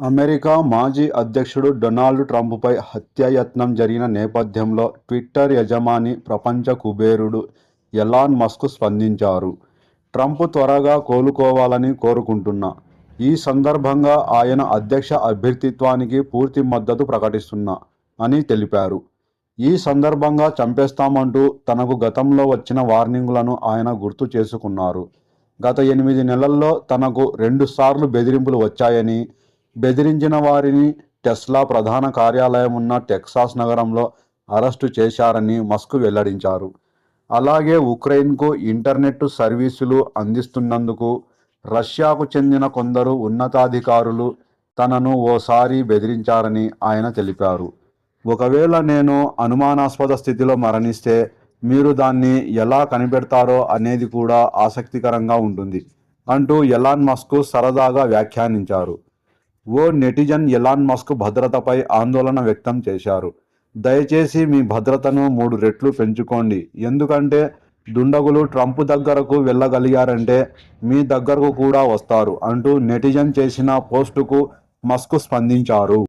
America మాజీ అధ్యక్షుడు Donald ట్రంప్పై హత్యాయత్నం జరిగిన నేపథ్యంలో ట్విట్టర్ యజమాని ప్రపంచ కుబేరుడు ఎలాన్ మస్క్ స్పందించారు. ట్రంప్ త్వరగా కోలుకోవాలని కోరుకుంటున్నా ఈ సందర్భంగా ఆయన అధ్యక్ష అభ్యర్థిత్వానికి పూర్తి మద్దతు ప్రకటిస్తున్నా అని తెలిపారు. ఈ సందర్భంగా చంపేస్తామంటూ తనకు గతంలో వచ్చిన వార్నింగులను ఆయన గుర్తు చేసుకున్నారు. గత ఎనిమిది నెలల్లో తనకు రెండుసార్లు బెదిరింపులు వచ్చాయని బెదిరించిన వారిని టెస్లా ప్రధాన కార్యాలయం ఉన్న టెక్సాస్ నగరంలో అరెస్టు చేశారని మస్క్ వెల్లడించారు. అలాగే ఉక్రెయిన్కు ఇంటర్నెట్ సర్వీసులు అందిస్తున్నందుకు రష్యాకు చెందిన కొందరు ఉన్నతాధికారులు తనను ఓసారి బెదిరించారని ఆయన తెలిపారు. ఒకవేళ నేను అనుమానాస్పద స్థితిలో మరణిస్తే మీరు దాన్ని ఎలా కనిపెడతారో అనేది కూడా ఆసక్తికరంగా ఉంటుంది అంటూ ఎలాన్ మస్క్ సరదాగా వ్యాఖ్యానించారు. ఓ నెటిజన్ ఎలాన్ మస్క్ భద్రతపై ఆందోళన వ్యక్తం చేశారు. దయచేసి మీ భద్రతను మూడు రెట్లు పెంచుకోండి. ఎందుకంటే దుండగులు ట్రంప్ దగ్గరకు వెళ్ళగలిగారంటే మీ దగ్గరకు కూడా వస్తారు అంటూ నెటిజన్ చేసిన పోస్టుకు మస్క్ స్పందించారు.